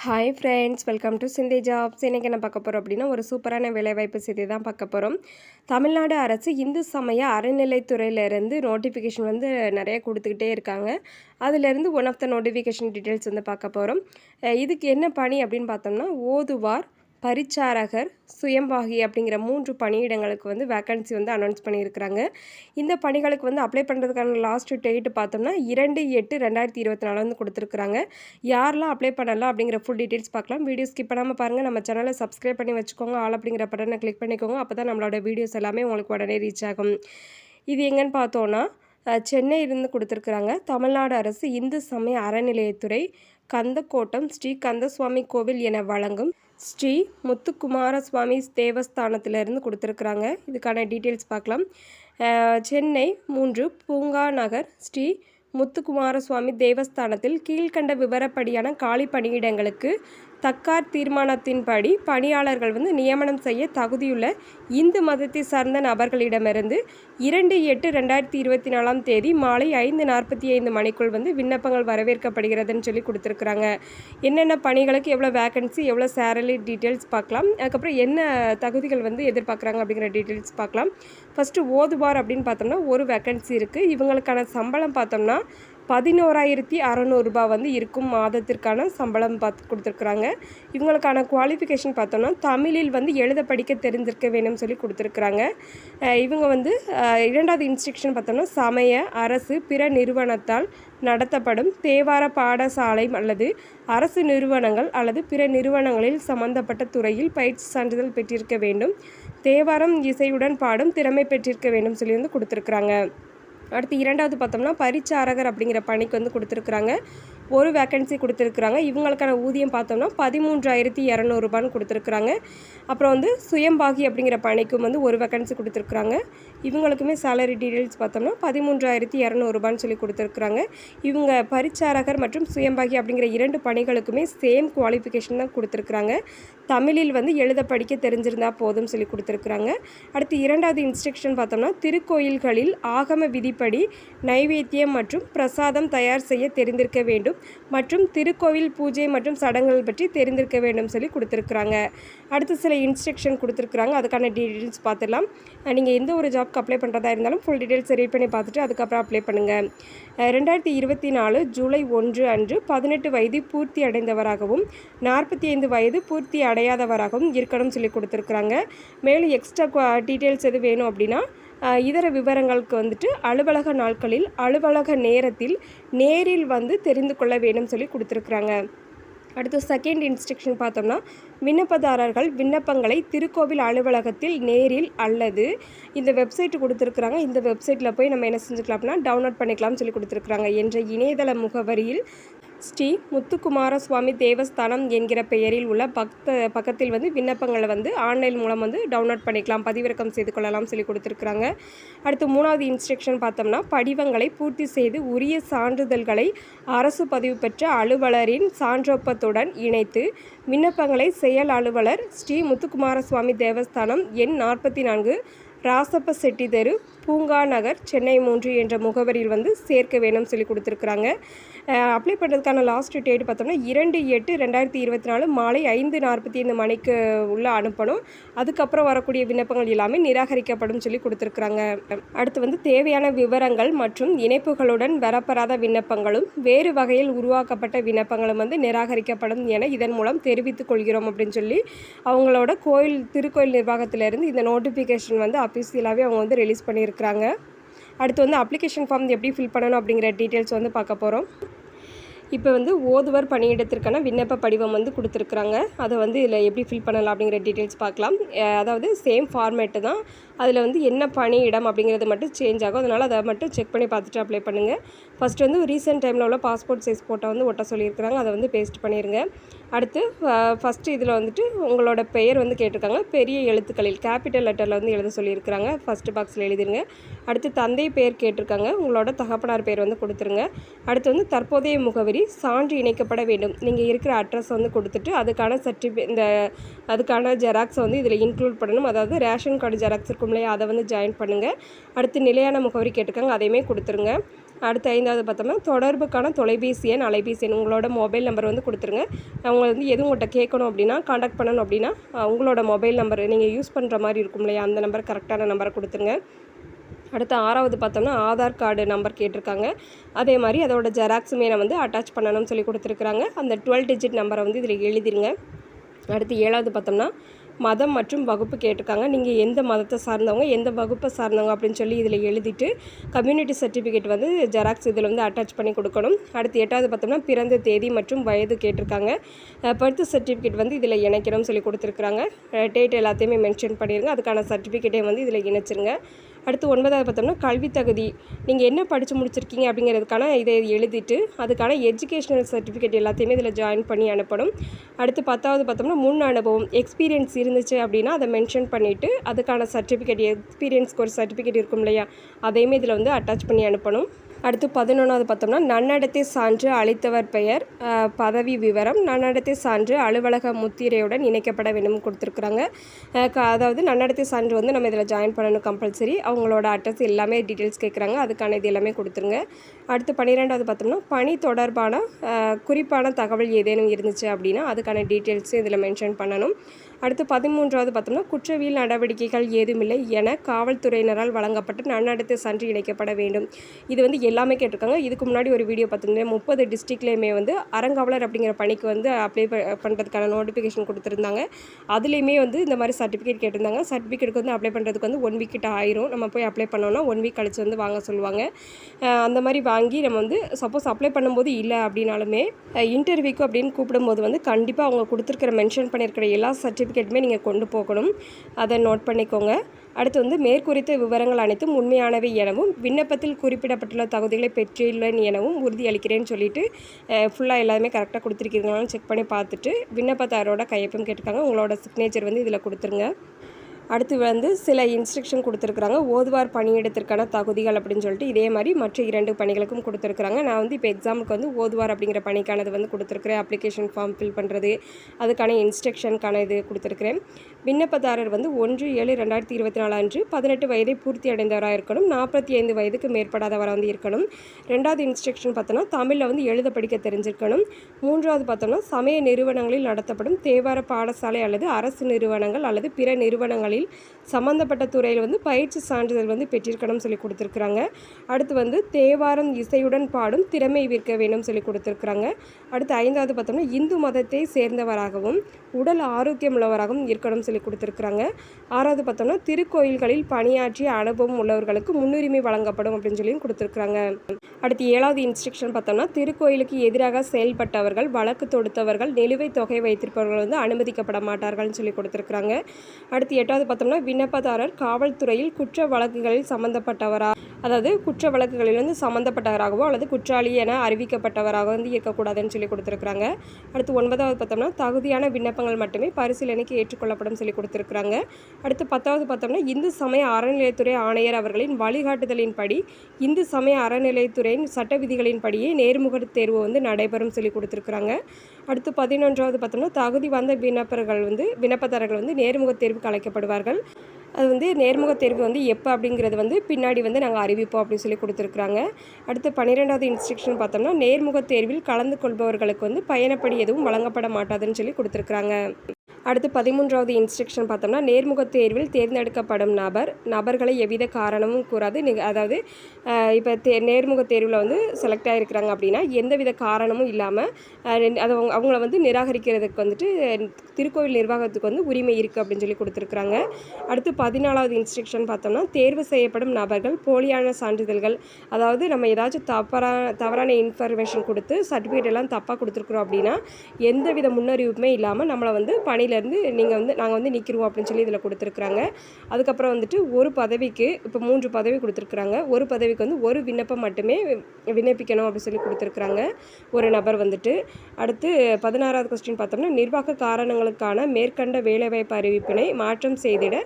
Hi friends welcome to சிந்தி jobs இன்றைக்கி என்ன பார்க்க போகிறோம் அப்படின்னா ஒரு சூப்பரான வேலைவாய்ப்பு செய்தி தான் பார்க்க போகிறோம் தமிழ்நாடு அரசு இந்து சமய அறநிலைத்துறையிலேருந்து நோட்டிஃபிகேஷன் வந்து நிறைய கொடுத்துக்கிட்டே இருக்காங்க. அதிலேருந்து one of the notification details வந்து பார்க்க போகிறோம் இதுக்கு என்ன பணி அப்படின்னு பார்த்தோம்னா ஓதுவார் பரிச்சாரகர் சுயம்பாகி அப்படிங்கிற மூன்று பணியிடங்களுக்கு வந்து வேக்கன்சி வந்து அனௌன்ஸ் பண்ணியிருக்கிறாங்க. இந்த பணிகளுக்கு வந்து அப்ளை பண்ணுறதுக்கான லாஸ்ட் டேட்டு பார்த்தோம்னா இரண்டு எட்டு ரெண்டாயிரத்தி இருபத்தி நாலு வந்து கொடுத்துருக்குறாங்க. யாரெல்லாம் அப்ளை பண்ணலாம் அப்படிங்கிற ஃபுல் டீட்டெயில்ஸ் பார்க்கலாம். வீடியோ ஸ்கிப் பண்ணாமல் பாருங்கள் நம்ம சேனலை சப்ஸ்கிரைப் பண்ணி வச்சுக்கோங்க. ஆல் அப்படிங்கிற பட்டனை கிளிக் பண்ணிக்கோங்க. அப்போ தான் நம்மளோட வீடியோஸ் எல்லாமே உங்களுக்கு உடனே ரீச் ஆகும். இது எங்கன்னு பார்த்தோன்னா சென்னையிலிருந்து கொடுத்துருக்குறாங்க. தமிழ்நாடு அரசு இந்து சமய அறநிலையத்துறை கந்தக்கோட்டம் ஸ்ரீ கந்தசுவாமி கோவில் என வழங்கும் ஸ்ரீ முத்துக்குமார சுவாமி தேவஸ்தானத்திலிருந்து கொடுத்துருக்குறாங்க. இதுக்கான டீட்டெயில்ஸ் பார்க்கலாம். சென்னை மூன்று பூங்கா நகர் ஸ்ரீ முத்துக்குமார சுவாமி தேவஸ்தானத்தில் கீழ்கண்ட விவரப்படியான காலி பணியிடங்களுக்கு தக்கார் தீர்மானத்தின்படி பணியாளர்கள் வந்து நியமனம் செய்ய தகுதியுள்ள இந்து மதத்தை சார்ந்த நபர்களிடமிருந்து இரண்டு எட்டு ரெண்டாயிரத்தி இருபத்தி நாலாம் தேதி மாலை ஐந்து நாற்பத்தி ஐந்து மணிக்குள் வந்து விண்ணப்பங்கள் வரவேற்கப்படுகிறதுன்னு சொல்லி கொடுத்துருக்குறாங்க. என்னென்ன பணிகளுக்கு எவ்வளோ வேக்கன்சி எவ்வளோ சேரலி டீட்டெயில்ஸ் பார்க்கலாம். அதுக்கப்புறம் என்ன தகுதிகள் வந்து எதிர்பார்க்குறாங்க அப்படிங்கிற டீட்டெயில்ஸ் பார்க்கலாம். ஃபஸ்ட்டு ஓதுவார் அப்படின்னு பார்த்தோம்னா ஒரு வேக்கன்சி இருக்குது இவங்களுக்கான சம்பளம் பார்த்தோம்னா பதினோராயிரத்தி அறநூறுபா வந்து இருக்கும் மாதத்திற்கான சம்பளம் பார்த்து கொடுத்துருக்குறாங்க. இவங்களுக்கான குவாலிஃபிகேஷன் பார்த்தோன்னா தமிழில் வந்து எழுத படிக்க தெரிஞ்சிருக்க வேணும்னு சொல்லி கொடுத்துருக்குறாங்க. இவங்க வந்து இரண்டாவது இன்ஸ்ட்ரக்ஷன் பார்த்தோம்னா சமய அரசு பிற நிறுவனத்தால் நடத்தப்படும் தேவார பாடசாலை அல்லது அரசு நிறுவனங்கள் அல்லது பிற நிறுவனங்களில் சம்பந்தப்பட்ட துறையில் பயிற்சி சான்றிதழ் பெற்றிருக்க வேண்டும். தேவாரம் இசையுடன் பாடும் திறமை பெற்றிருக்க வேண்டும் சொல்லி வந்து கொடுத்துருக்குறாங்க. அடுத்து இரண்டாவது பார்த்தோம்னா பரிச்சாரகர் அப்படிங்கிற பணிக்கு வந்து கொடுத்துருக்குறாங்க. ஒரு வேக்கன்சி கொடுத்துருக்குறாங்க. இவங்களுக்கான ஊதியம் பார்த்தோம்னா பதிமூன்றாயிரத்தி இரநூறுபான்னு கொடுத்துருக்குறாங்க. அப்புறம் வந்து சுயம்பாகி அப்படிங்கிற பணிக்கும் வந்து ஒரு வேக்கன்சி கொடுத்துருக்குறாங்க. இவங்களுக்குமே சேலரி டீட்டெயில்ஸ் பார்த்தோம்னா பதிமூன்றாயிரத்தி இரநூறுபான்னு சொல்லி கொடுத்துருக்குறாங்க. இவங்க பரிச்சாரகர் மற்றும் சுயம்பாகி அப்படிங்கிற இரண்டு பணிகளுக்குமே சேம் குவாலிஃபிகேஷன் தான் கொடுத்துருக்குறாங்க. தமிழில் வந்து எழுத படிக்க தெரிஞ்சிருந்தால் போதும் சொல்லி கொடுத்துருக்குறாங்க. அடுத்து இரண்டாவது இன்ஸ்ட்ரக்ஷன் பார்த்தோம்னா திருக்கோயில்களில் ஆகம விதிப்படி நைவேத்தியம் மற்றும் பிரசாதம் தயார் செய்ய தெரிந்திருக்க வேண்டும். மற்றும் திருக்கோவில் பூஜை மற்றும் சடங்குகள் பற்றி தெரிந்திருக்க வேண்டும் சொல்லி கொடுத்துருக்குறாங்க. அடுத்து சில இன்ஸ்ட்ரக்ஷன் கொடுத்துருக்குறாங்க. அதுக்கான டீட்டெயில்ஸ் பார்த்துடலாம். நீங்கள் எந்த ஒரு ஜாப்க்கு அப்ளை பண்ணுறதா இருந்தாலும் ஃபுல் டீட்டெயில்ஸ் ரீட் பண்ணி பார்த்துட்டு அதுக்கப்புறம் அப்ளை பண்ணுங்கள் ரெண்டாயிரத்தி இருபத்தி நாலு ஜூலை ஒன்று அன்று பதினெட்டு வயது பூர்த்தி அடைந்தவராகவும் நாற்பத்தி ஐந்து வயது பூர்த்தி அடையாதவராகவும் இருக்கணும்னு சொல்லி கொடுத்துருக்குறாங்க. மேலும் எக்ஸ்ட்ரா டீட்டெயில்ஸ் எது வேணும் அப்படின்னா இதர விவரங்களுக்கு வந்துட்டு அலுவலக நாட்களில் அலுவலக நேரத்தில் நேரில் வந்து தெரிந்து கொள்ள வேண்டும் சொல்லி கொடுத்துருக்குறாங்க. அடுத்து செகண்ட் இன்ஸ்ட்ரக்ஷன் பார்த்தோம்னா விண்ணப்பதாரர்கள் விண்ணப்பங்களை திருக்கோவில் அலுவலகத்தில் நேரில் அல்லது இந்த வெப்சைட் கொடுத்துருக்குறாங்க. இந்த வெப்சைட்டில் போய் நம்ம என்ன செஞ்சுக்கலாம் அப்படின்னா டவுன்லோட் பண்ணிக்கலாம்னு சொல்லி கொடுத்துருக்குறாங்க. என்ற இணையதள முகவரியில் ஸ்ரீ முத்துக்குமார சுவாமி தேவஸ்தானம் என்கிற பெயரில் உள்ள பக்த பக்கத்தில் வந்து விண்ணப்பங்களை வந்து ஆன்லைன் மூலம் வந்து டவுன்லோட் பண்ணிக்கலாம் பதிவிறக்கம் செய்து கொள்ளலாம் சொல்லி கொடுத்துருக்குறாங்க. அடுத்து மூணாவது இன்ஸ்ட்ரக்ஷன் பார்த்தோம்னா படிவங்களை பூர்த்தி செய்து உரிய சான்றிதழ்களை அரசு பதிவு பெற்ற அலுவலரின் சான்றொப்பத்துடன் இணைத்து விண்ணப்பங்களை செயல் அலுவலர் ஸ்ரீ முத்துக்குமார சுவாமி தேவஸ்தானம் எண் நாற்பத்தி நான்கு ராசப்ப செட்டி தெரு பூங்கா நகர் சென்னை மூன்று என்ற முகவரியில் வந்து சேர்க்க வேணும்னு சொல்லி கொடுத்துருக்குறாங்க. அப்ளை பண்ணுறதுக்கான லாஸ்ட் டேட் பார்த்தோம்னா இரண்டு எட்டு ரெண்டாயிரத்தி இருபத்தி நாலு மாலை ஐந்து நாற்பத்தி ஐந்து மணிக்கு உள்ளே அனுப்பணும். அதுக்கப்புறம் வரக்கூடிய விண்ணப்பங்கள் எல்லாமே நிராகரிக்கப்படும் சொல்லி கொடுத்துருக்குறாங்க. அடுத்து வந்து தேவையான விவரங்கள் மற்றும் இணைப்புகளுடன் வரப்பெறாத விண்ணப்பங்களும் வேறு வகையில் உருவாக்கப்பட்ட விண்ணப்பங்களும் வந்து நிராகரிக்கப்படும் என இதன் மூலம் தெரிவித்துக் கொள்கிறோம் அப்படின்னு சொல்லி அவங்களோட கோயில் திருக்கோயில் நிர்வாகத்திலிருந்து இந்த நோட்டிஃபிகேஷன் வந்து அஃபீஷியலாகவே அவங்க வந்து ரிலீஸ் பண்ணியிருக்காங்க. பண்ணியிருக்கிறாங்க அடுத்து வந்து அப்ளிகேஷன் ஃபார்ம் எப்படி ஃபில் பண்ணணும் அப்படிங்கிற டீட்டெயில்ஸ் வந்து பார்க்க போகிறோம் இப்போ வந்து ஓதுவர் பணியிடத்திற்கான விண்ணப்ப படிவம் வந்து கொடுத்துருக்குறாங்க. அதை வந்து இதில் எப்படி ஃபில் பண்ணலாம் அப்படிங்கிற டீட்டெயில்ஸ் பார்க்கலாம். அதாவது சேம் ஃபார்மேட்டு தான் அதில் வந்து என்ன பணியிடம் அப்படிங்கிறது மட்டும் சேஞ்ச் ஆகும். அதனால் அதை மட்டும் செக் பண்ணி பார்த்துட்டு அப்ளை பண்ணுங்கள் ஃபஸ்ட்டு வந்து ரீசெண்ட் டைமில் உள்ள பாஸ்போர்ட் சைஸ் ஃபோட்டோ வந்து ஒட்ட சொல்லியிருக்கிறாங்க. அதை வந்து பேஸ்ட் பண்ணிடுங்க அடுத்து ஃபஸ்ட்டு இதில் வந்துட்டு உங்களோட பெயர் வந்து கேட்டிருக்காங்க. பெரிய எழுத்துக்களில் கேபிட்டல் லெட்டரில் வந்து எழுத சொல்லியிருக்கிறாங்க. ஃபஸ்ட்டு பாக்ஸில் எழுதிருங்க. அடுத்து தந்தை பெயர் கேட்டிருக்காங்க. உங்களோட தகப்பனார் பேர் வந்து கொடுத்துருங்க. அடுத்து வந்து தற்போதைய முகவரி சான்று இணைக்கப்பட வேண்டும். நீங்கள் இருக்கிற அட்ரஸ் வந்து கொடுத்துட்டு அதுக்கான சர்டிஃபிகே இந்த அதுக்கான ஜெராக்ஸை வந்து இதில் இன்க்ளூட் பண்ணணும். அதாவது ரேஷன் கார்டு ஜெராக்ஸ் இருக்கும் இல்லையா அதை வந்து ஜாயின் பண்ணுங்கள் அடுத்து நிலையான முகவரி கேட்டிருக்காங்க அதையுமே கொடுத்துருங்க. அடுத்து ஐந்தாவது பார்த்தோம்னா தொடர்புக்கான தொலைபேசி எண் அலைபேசி எண் உங்களோட மொபைல் நம்பர் வந்து கொடுத்துருங்க. அவங்க வந்து எதுவும் உங்கள்கிட்ட கேட்கணும் அப்படின்னா காண்டாக்ட் பண்ணணும் அப்படின்னா உங்களோட மொபைல் நம்பர் நீங்கள் யூஸ் பண்ணுற மாதிரி இருக்கும் இல்லையா? அந்த நம்பர் கரெக்டான நம்பரை கொடுத்துருங்க. அடுத்து ஆறாவது பார்த்தோம்னா ஆதார் கார்டு நம்பர் கேட்டிருக்காங்க. அதே மாதிரி அதோட ஜெராக்ஸுமே நான் வந்து அட்டாச் பண்ணணும்னு சொல்லி கொடுத்துருக்குறாங்க. அந்த டுவெல் டிஜிட் நம்பரை வந்து இதில் எழுதிருங்க. அடுத்து ஏழாவது பார்த்தோம்னா மதம் மற்றும் வகுப்பு கேட்டிருக்காங்க. நீங்கள் எந்த மதத்தை சார்ந்தவங்க எந்த வகுப்பை சார்ந்தவங்க அப்படின்னு சொல்லி இதில் எழுதிட்டு கம்யூனிட்டி சர்டிஃபிகேட் வந்து ஜெராக்ஸ் இதில் வந்து அட்டாச் பண்ணி கொடுக்கணும். அடுத்து எட்டாவது பார்த்தோம்னா பிறந்த தேதி மற்றும் வயது கேட்டிருக்காங்க. பர்த் சர்டிஃபிகேட் வந்து இதில் இணைக்கணும்னு சொல்லி கொடுத்துருக்குறாங்க. டேட் எல்லாத்தையுமே மென்ஷன் பண்ணிடுங்க அதுக்கான சர்டிஃபிகேட்டை வந்து இதில் இணைச்சிருங்க. அடுத்து ஒன்பதாவது பார்த்தோம்னா கல்வி தகுதி. நீங்கள் என்ன படித்து முடிச்சிருக்கீங்க அப்படிங்கிறதுக்கான இதை எழுதிட்டு அதுக்கான எஜுகேஷனல் சர்டிஃபிகேட் எல்லாத்தையுமே இதில் ஜாயின் பண்ணி அனுப்பணும். அடுத்து பத்தாவது பார்த்தோம்னா முன் அனுபவம் எக்ஸ்பீரியன்ஸ் இருந்துச்சு அப்படின்னா அதை மென்ஷன் பண்ணிவிட்டு அதுக்கான சர்டிஃபிகேட் எக்ஸ்பீரியன்ஸ்க்கு ஒரு சர்டிஃபிகேட் இருக்கும் இல்லையா அதையுமே இதில் வந்து அட்டாச் பண்ணி அனுப்பணும். அடுத்து பதினொன்றாவது பார்த்தோம்னா நன்னடத்தை சான்று அளித்தவர் பெயர். பதவி விவரம். நன்னடத்தை சான்று அலுவலக முத்திரையுடன் இணைக்கப்பட வேண்டும் கொடுத்துருக்குறாங்க. க- அதாவது நன்னடத்தை சான்று வந்து நம்ம இதில் ஜாயின் பண்ணணும் கம்பல்சரி அவங்களோட அட்ரஸ் எல்லாமே டீட்டெயில்ஸ் கேட்குறாங்க. அதுக்கான இது எல்லாமே கொடுத்துருங்க. அடுத்து பன்னிரெண்டாவது பார்த்தோம்னா பணி தொடர்பான குறிப்பான தகவல் ஏதேனும் இருந்துச்சு அப்படின்னா அதுக்கான டீட்டெயில்ஸும் இதில் மென்ஷன் பண்ணணும். அடுத்து பதிமூன்றாவது பார்த்தோம்னா குற்றவியல் நடவடிக்கைகள் ஏதுமில்லை என காவல்துறையினரால் வழங்கப்பட்ட நன்னடத்தை சான்று இணைக்கப்பட வேண்டும். இது வந்து எல்லாமே கேட்டிருக்காங்க. இதுக்கு முன்னாடி ஒரு வீடியோ பார்த்தோம்னா முப்பது டிஸ்ட்ரிக்ட்லேயுமே வந்து அறங்காவலர் அப்படிங்கிற பணிக்கு வந்து அப்ளை பண்ணுறதுக்கான நோட்டிஃபிகேஷன் கொடுத்துருந்தாங்க. அதுலேயுமே வந்து இந்த மாதிரி சர்டிஃபிகேட் கேட்டிருந்தாங்க. சர்டிஃபிகேட்டுக்கு வந்து அப்ளை பண்ணுறதுக்கு வந்து ஒன் வீக் கிட்ட ஆயிரும். நம்ம போய் அப்ளை பண்ணோம்னா ஒன் வீக் கழிச்சு வந்து வாங்க சொல்லுவாங்க. அந்த மாதிரி வாங்கி நம்ம வந்து சப்போஸ் அப்ளை பண்ணும்போது இல்லை அப்படின்னாலுமே இன்டர்வியூக்கு அப்படின்னு கூப்பிடும்போது வந்து கண்டிப்பாக அவங்க கொடுத்துருக்கிற மென்ஷன் பண்ணியிருக்கிற எல்லா சர்டிஃபிகேட்டுமே நீங்கள் கொண்டு போகணும். அதை நோட் பண்ணிக்கோங்க. அடுத்து வந்து மேற்குறித்த விவரங்கள் அனைத்தும் உண்மையானவை எனவும் விண்ணப்பத்தில் குறிப்பிடப்பட்டுள்ள தகுதிகளை பெற்றுள்ளேன் எனவும் உறுதியளிக்கிறேன்னு சொல்லிட்டு ஃபுல்லாக எல்லாமே கரெக்டாக கொடுத்துருக்கீங்களான்னு செக் பண்ணி பார்த்துட்டு விண்ணப்பத்தாரோட கையொப்பம் கேட்டுக்காங்க. உங்களோட சிக்னேச்சர் வந்து இதில் கொடுத்துருங்க. அடுத்து வந்து சில இன்ஸ்ட்ரக்ஷன் கொடுத்துருக்குறாங்க. ஓதுவார் பணியிடத்திற்கான தகுதிகள் அப்படின்னு சொல்லிட்டு இதே மாதிரி மற்ற இரண்டு பணிகளுக்கும் கொடுத்துருக்குறாங்க. நான் வந்து இப்போ எக்ஸாமுக்கு வந்து ஓதுவார் அப்படிங்கிற பணிக்கானது வந்து கொடுத்துருக்குறேன். அப்ளிகேஷன் ஃபார்ம் ஃபில் பண்ணுறது அதுக்கான இன்ஸ்ட்ரக்ஷனுக்கான இது கொடுத்துருக்குறேன். விண்ணப்பதாரர் வந்து ஒன்று ஏழு ரெண்டாயிரத்தி இருபத்தி நாலு அன்று பதினெட்டு வயதை பூர்த்தி அடைந்தவராக இருக்கணும். நாற்பத்தி ஐந்து வயதுக்கு மேற்படாதவராக வந்து இருக்கணும். ரெண்டாவது இன்ஸ்ட்ரக்ஷன் பார்த்தோன்னா தமிழில் வந்து எழுத படிக்க தெரிஞ்சிருக்கணும். மூன்றாவது பார்த்தோம்னா சமய நிறுவனங்களில் நடத்தப்படும் தேவார பாடசாலை அல்லது அரசு நிறுவனங்கள் அல்லது பிற நிறுவனங்களில் சம்பந்தப்பட்ட துறையில் வந்து பயிற்சி சான்றிதழ் வந்து பெற்றிருக்கணும்னு சொல்லி கொடுத்துருக்குறாங்க. அடுத்து வந்து தேவாரம் இசையுடன் பாடும் திறமை விற்க வேண்டும் சொல்லி கொடுத்துருக்குறாங்க. அடுத்து ஐந்தாவது பார்த்தோம்னா இந்து மதத்தை சேர்ந்தவராகவும் உடல் ஆரோக்கியம் உள்ளவராகவும் இருக்கணும்னு சொல்லி கொடுத்துருக்குறாங்க. ஆறாவது பார்த்தோம்னா திருக்கோயில்களில் பணியாற்றிய அனுபவம் உள்ளவர்களுக்கு முன்னுரிமை வழங்கப்படும் அப்படின்னு சொல்லி கொடுத்துருக்குறாங்க. அடுத்து ஏழாவது இன்ஸ்ட்ரக்ஷன் பார்த்தோம்னா திருக்கோயிலுக்கு எதிராக செயல்பட்டவர்கள் வழக்கு தொடுத்தவர்கள் நிலுவைத் தொகை வைத்திருப்பவர்கள் வந்து அனுமதிக்கப்பட மாட்டார்கள்னு சொல்லி கொடுத்துருக்குறாங்க. அடுத்து எட்டாவது பார்த்தோம்னா விண்ணப்பதாரர் காவல்துறையில் குற்ற வழக்குகளில் சம்பந்தப்பட்டவரா? அதாவது குற்ற வழக்குகளில் வந்து சம்மந்தப்பட்டவராகவோ அல்லது குற்றாளி என அறிவிக்கப்பட்டவராக வந்து இருக்கக்கூடாதுன்னு சொல்லி கொடுத்துருக்குறாங்க. அடுத்து ஒன்பதாவது பார்த்தோம்னா தகுதியான விண்ணப்பங்கள் மட்டுமே பரிசீலனைக்கு ஏற்றுக்கொள்ளப்படும் சொல்லி கொடுத்துருக்குறாங்க. அடுத்து பத்தாவது பார்த்தோம்னா இந்து சமய அறநிலையத்துறை ஆணையர் அவர்களின் வழிகாட்டுதலின்படி இந்து சமய அறநிலையத்துறையின் சட்ட விதிகளின்படியே நேர்முக தேர்வு வந்து நடைபெறும் சொல்லி கொடுத்துருக்குறாங்க. அடுத்து பதினொன்றாவது பார்த்தோம்னா தகுதி வந்த விண்ணப்பர்கள் வந்து விண்ணப்பதாரர்கள் வந்து நேர்முக தேர்வுக்கு அழைக்கப்படுவார்கள். அது வந்து நேர்முக தேர்வு வந்து எப்போ அப்படிங்கிறது வந்து பின்னாடி வந்து நாங்கள் அறிவிப்போம் அப்படின்னு சொல்லி கொடுத்துருக்குறாங்க. அடுத்து பன்னிரெண்டாவது இன்ஸ்ட்ரக்ஷன் பார்த்தோம்னா நேர்முக தேர்வில் கலந்து கொள்பவர்களுக்கு வந்து பயணப்படி எதுவும் வழங்கப்பட மாட்டாதுன்னு சொல்லி கொடுத்துருக்குறாங்க. அடுத்து பதிமூன்றாவது இன்ஸ்ட்ரக்ஷன் பார்த்தோம்னா நேர்முக தேர்வில் தேர்ந்தெடுக்கப்படும் நபர் நபர்களை எவ்வித காரணமும் கூறாது. அதாவது இப்போ தே நேர்முக தேர்வில் வந்து செலக்ட் ஆகிருக்கிறாங்க அப்படின்னா எந்தவித காரணமும் இல்லாமல் அது அவங்க அவங்கள வந்து நிராகரிக்கிறதுக்கு வந்துட்டு திருக்கோவில் நிர்வாகத்துக்கு வந்து உரிமை இருக்குது அப்படின்னு சொல்லி கொடுத்துருக்குறாங்க. அடுத்து பதினாலாவது இன்ஸ்ட்ரக்ஷன் பார்த்தோம்னா தேர்வு செய்யப்படும் நபர்கள் போலியான சான்றிதழ்கள் அதாவது நம்ம ஏதாச்சும் தவறான தவறான இன்ஃபர்மேஷன் கொடுத்து சர்டிஃபிகேட் எல்லாம் தப்பாக கொடுத்துருக்குறோம் அப்படின்னா எந்தவித முன்னறிவிப்புமே இல்லாமல் நம்மளை வந்து பணி பணியிலேருந்து நீங்கள் வந்து நாங்கள் வந்து நிற்கிறோம் அப்படின்னு சொல்லி இதில் கொடுத்துருக்குறாங்க. அதுக்கப்புறம் வந்துட்டு ஒரு பதவிக்கு இப்போ மூன்று பதவி கொடுத்துருக்குறாங்க. ஒரு பதவிக்கு வந்து ஒரு விண்ணப்பம் மட்டுமே விண்ணப்பிக்கணும் அப்படின்னு சொல்லி கொடுத்துருக்குறாங்க. ஒரு நபர் வந்துட்டு. அடுத்து பதினாறாவது கொஸ்டின் பார்த்தோம்னா நிர்வாக காரணங்களுக்கான மேற்கண்ட வேலைவாய்ப்பு அறிவிப்பினை மாற்றம் செய்திட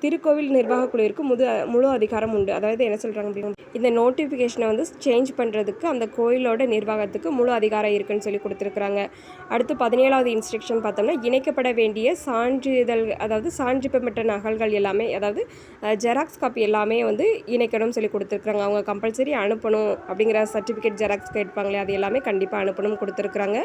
திருக்கோவில் நிர்வாகக் குழுவிற்கு முது முழு அதிகாரம் உண்டு. அதாவது என்ன சொல்கிறாங்க அப்படின்னா இந்த நோட்டிஃபிகேஷனை வந்து சேஞ்ச் பண்ணுறதுக்கு அந்த கோயிலோட நிர்வாகத்துக்கு முழு அதிகாரம் இருக்குன்னு சொல்லி கொடுத்துருக்குறாங்க. அடுத்து பதினேழாவது இன்ஸ்ட்ரக்ஷன் பார்த்தோம்னா இணைக்கப்பட வேண்டிய சான்றிதழ் அதாவது சான்று பெற்ற நகல்கள் எல்லாமே அதாவது ஜெராக்ஸ் காப்பி எல்லாமே வந்து இணைக்கணும்னு சொல்லி கொடுத்துருக்குறாங்க. அவங்க கம்பல்சரி அனுப்பணும் அப்படிங்கிற சர்டிஃபிகேட் ஜெராக்ஸ் கேட்பாங்களே அது எல்லாமே கண்டிப்பாக அனுப்பணும் கொடுத்துருக்குறாங்க.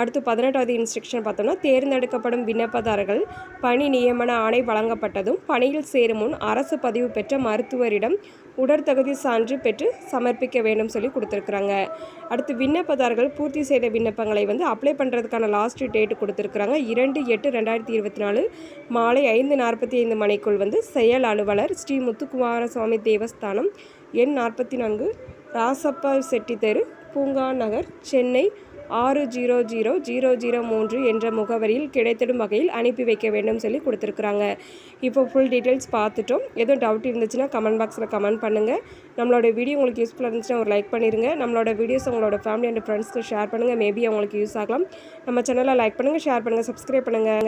அடுத்து பதினெட்டாவது இன்ஸ்ட்ரக்ஷன் பார்த்தோம்னா தேர்ந்தெடுக்கப்படும் விண்ணப்பதாரர்கள் பணி நியமன ஆணை வழங்கப்பட்டதும் பணியில் சேரும் முன் அரசு பதிவு பெற்ற மருத்துவரிடம் உடற்தகுதி சான்று பெற்று சமர்ப்பிக்க வேண்டும் சொல்லி கொடுத்துருக்குறாங்க. அடுத்து விண்ணப்பதாரர்கள் பூர்த்தி செய்த விண்ணப்பங்களை வந்து அப்ளை பண்ணுறதுக்கான லாஸ்ட் டேட் கொடுத்துருக்குறாங்க. இரண்டு எட்டு ரெண்டாயிரத்தி இருபத்தி நாலு மாலை ஐந்து நாற்பத்தி ஐந்து மணிக்குள் வந்து செயல் அலுவலர் ஸ்ரீ முத்துக்குமாரசுவாமி தேவஸ்தானம் எண் நாற்பத்தி நான்கு ராசப்பா செட்டி தெரு பூங்கா நகர் சென்னை ஆறு ஜீரோ ஜீரோ ஜீரோ ஜீரோ மூன்று என்ற முகவரியில் கிடைத்திடும் வகையில் அனுப்பி வைக்க வேண்டும் சொல்லி கொடுத்துருக்குறாங்க. இப்போ ஃபுல் டீட்டெயில்ஸ் பார்த்துட்டோம். எதுவும் டவுட் இருந்துச்சுன்னா கமெண்ட் பாக்ஸில் கமெண்ட் பண்ணுங்கள் நம்மளோட வீடியோ உங்களுக்கு யூஸ்ஃபுல்லாக இருந்துச்சுன்னா ஒரு லைக் பண்ணிடுங்க நம்மளோட வீடியோஸ் உங்களோட ஃபேமிலி அண்ட் ஃப்ரெண்ட்ஸ்க்கு ஷேர் பண்ணுங்கள் மேபி அவங்களுக்கு யூஸ் ஆகலாம். நம்ம சேனலை லைக் பண்ணுங்கள் ஷேர் பண்ணுங்கள் சப்ஸ்கிரைப் பண்ணுங்கள்